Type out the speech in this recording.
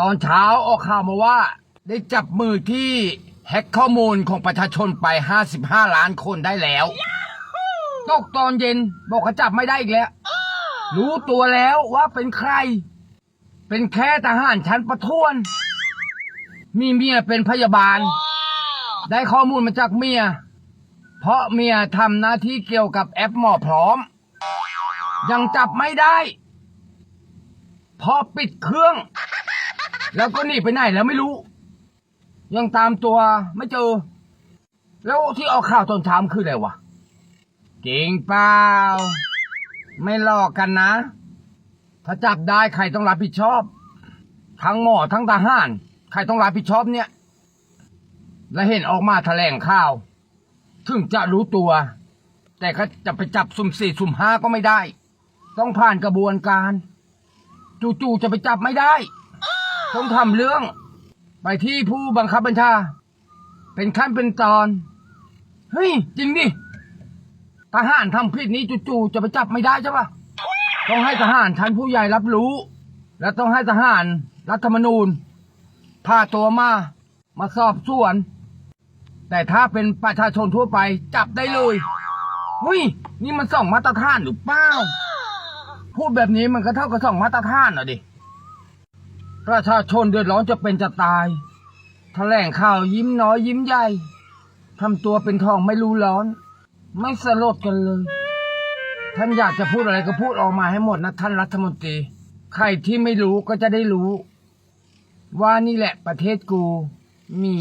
ตอนเช้าออกข่าวมาว่า ได้จับมือที่แฮกข้อมูลของประชาชนไป 55 ล้านคนได้แล้วตกตอนเย็นบอกเขาจับไม่ได้อีกแล้ว รู้ตัวแล้วว่าเป็นใคร เป็นแค่ทหารชั้นประทวน มีเมียเป็นพยาบาล ได้ข้อมูลมาจากเมีย เพราะเมียทำหน้าที่เกี่ยวกับแอปหมอพร้อม ยังจับไม่ได้เพราะปิดเครื่อง แล้วก็หนีไปไหนแล้วไม่รู้ ยังตามตัวไม่เจอ แล้วที่ออกข่าวตอนเช้ามคืออะไรวะเก่งเปล่า ไม่หลอกกันนะ ถ้าจับได้ใครต้องรับผิดชอบ ทั้งหมอทั้งทหารใครต้องรับผิดชอบเนี่ย และเห็นออกมาแถลงข่าว ถึงจะรู้ตัว แต่ก็จะไปจับสุ่มสี่สุ่มห้าก็ไม่ได้ ต้องผ่านกระบวนการ จู่ๆจะไปจับไม่ได้ ต้องทำเรื่อง ไปที่ผู้บังคับบัญชา เป็นขั้นเป็นตอน เฮ้ย จริงดิทหารทำผิดนี้จู่ๆจะไปจับไม่ได้ใช่ปะต้องให้ทหารชั้นผู้ใหญ่รับรู้ และต้องให้ทหารรัฐธรรมนูญพาตัวมา มาสอบสวน แต่ถ้าเป็นประชาชนทั่วไปจับได้เลยเฮ้ยนี่มันสองมาตรฐานหรือเปล่า พูดแบบนี้มันก็เท่ากับสองมาตรฐานอะดิ ประชาชนเดือดร้อนจะเป็นจะตายแถลงข่าวยิ้มน้อยยิ้มใหญ่ทำตัวเป็นทองไม่รู้ร้อน ไม่สลดกันเลย ท่านอยากจะพูดอะไรก็พูดออกมาให้หมดนะท่านรัฐมนตรี ใครที่ไม่รู้ก็จะได้รู้ ว่านี่แหละประเทศกูมี